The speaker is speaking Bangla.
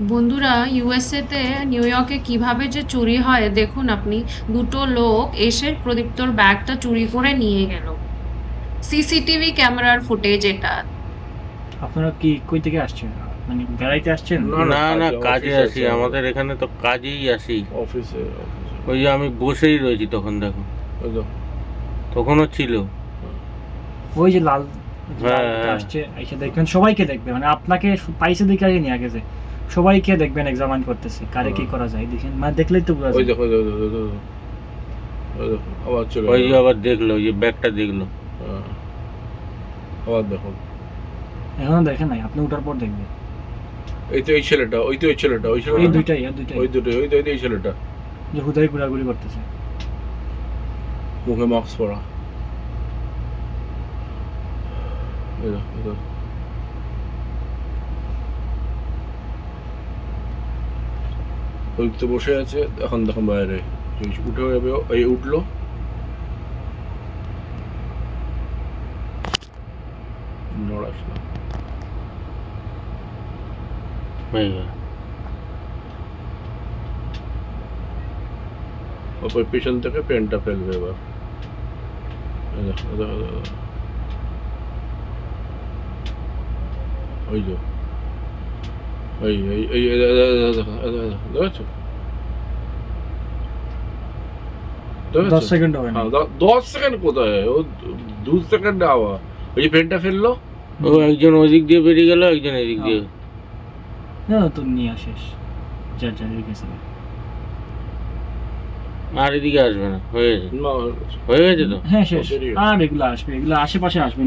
বন্ধুরা ইউএসএতে নিউ ইয়র্কে কীভাবে যে চুরি হয় দেখুন আপনি। দুটো লোক এসে প্রদীপ্তর ব্যাগটা চুরি করে নিয়ে গেল। সিসিটিভি ক্যামেরার ফুটেজ এটা। আপনারা কি কই থেকে আসছেন? মানে বেড়াইতে আসছেন? না, না না কাজে, আসি। আমাদের এখানে তো কাজেই আসি। অফিসে ওই যে আমি বসেই রয়েছি তখন দেখো। ওই তখনও ছিল। ওই যে লাল হ্যাঁ, হ্যাঁ। আসছে এসে দেখবেন সবাইকে দেখবে। মানে আপনাকে পাইছে দেখে আগে নিয়ে গেছে। সবাইকে দেখবেন এক্সামিন করতেছে কারে কি করা যায় দেখেন মানে দেখলেই তো বোঝা ওই যায়। ওই দেখো, ওই দেখো, ওই আবার চলে ওই আবার দেখল ওই ব্যাগটা দেখল। হ্যাঁ। আবার দেখো। এখনও দেখেন নাই আপনি উঠার পর দেখবেন এই তো এই ছেলেটা ওই তো ওই ছেলেটা ওই এই ছেলেটা দুইটাই এই দুইটাই। ওই দুটো ওই তো ওই তো এই ছেলেটা। যে হুদাই ঘোরাঘুরি করতেছে। মুখে মাস্ক পরা। এই দেখো, এই দেখো। ওই তো বসে আছে এখন দেখুন বাইরে। উঠে যাবে এই উঠল। নড়াস না। ওই পেছন থেকে পেনটা ফেলবে এবার। ওই যে। এই এই দেখো? দশ সেকেন্ড হবে হ্যাঁ, দশ সেকেন্ড কোথায় ও দু- সেকেন্ডে আওয়া ওই যে পেনটা ফেলল ও একজন ওদিক দিয়ে বেরিয়ে গেল একজন এদিক দিয়ে না তো নিয়ে শেষ যার যার গেছে আর এদিকে আসবে না হয়ে গেছে হয়ে গেছে তো হ্যাঁ শেষ। আর এগুলো আসবে এগুলো আশেপাশে আসবে না